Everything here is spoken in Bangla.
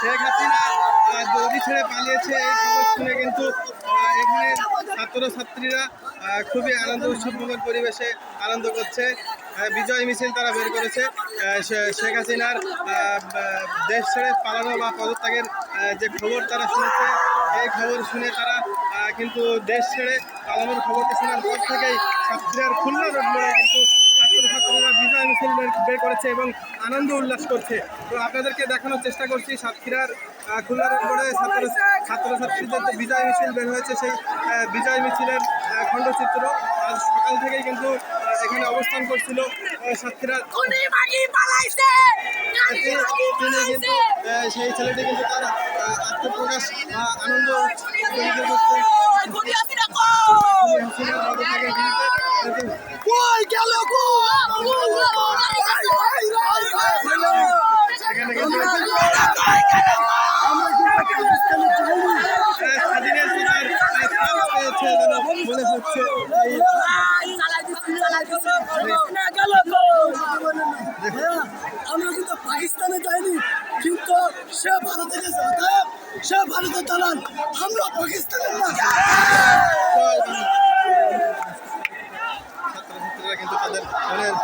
শেখ হাসিনা গদি ছেড়ে পালিয়েছে এই খবর শুনে কিন্তু এখানে ছাত্রছাত্রীরা খুবই আনন্দ উৎসবমুখর পরিবেশে আনন্দ করছে। বিজয় মিছিল তারা বের করেছে। শেখ হাসিনার দেশ ছেড়ে পালানো বা পদত্যাগের যে খবর তারা শুনেছে, এই খবর শুনে তারা কিন্তু দেশ ছেড়ে পালানোর খবরটি শোনার পর থেকেই ছাত্রীরা খুলনা রোড মোড়ে কিন্তু ছাত্রছাত্রীরা বিজয় মিছিল বের- করেছে এবং আনন্দ উল্লাস করছে তো আপনাদেরকে দেখানোর চেষ্টা করছি সাতক্ষীরার খুলনা রোড ছাত্র ছাত্রছাত্রীদের যে বিজয় মিছিল বের হয়েছে সেই বিজয় মিছিলের খণ্ডচিত্র আজ সকাল থেকেই কিন্তু এখানে অবস্থান করছিল গাড়ি তিনি কিন্তু সেই ছেলেটি কিন্তু তার আত্মপ্রকাশ আনন্দ উপভোগ না আমরা কিন্তু পাকিস্তানে যাইনি। কিন্তু সে ভারতে গেছে সে ভারতের দালাল। আমরা পাকিস্তান ছাত্ররা কিন্তু তাদের মনের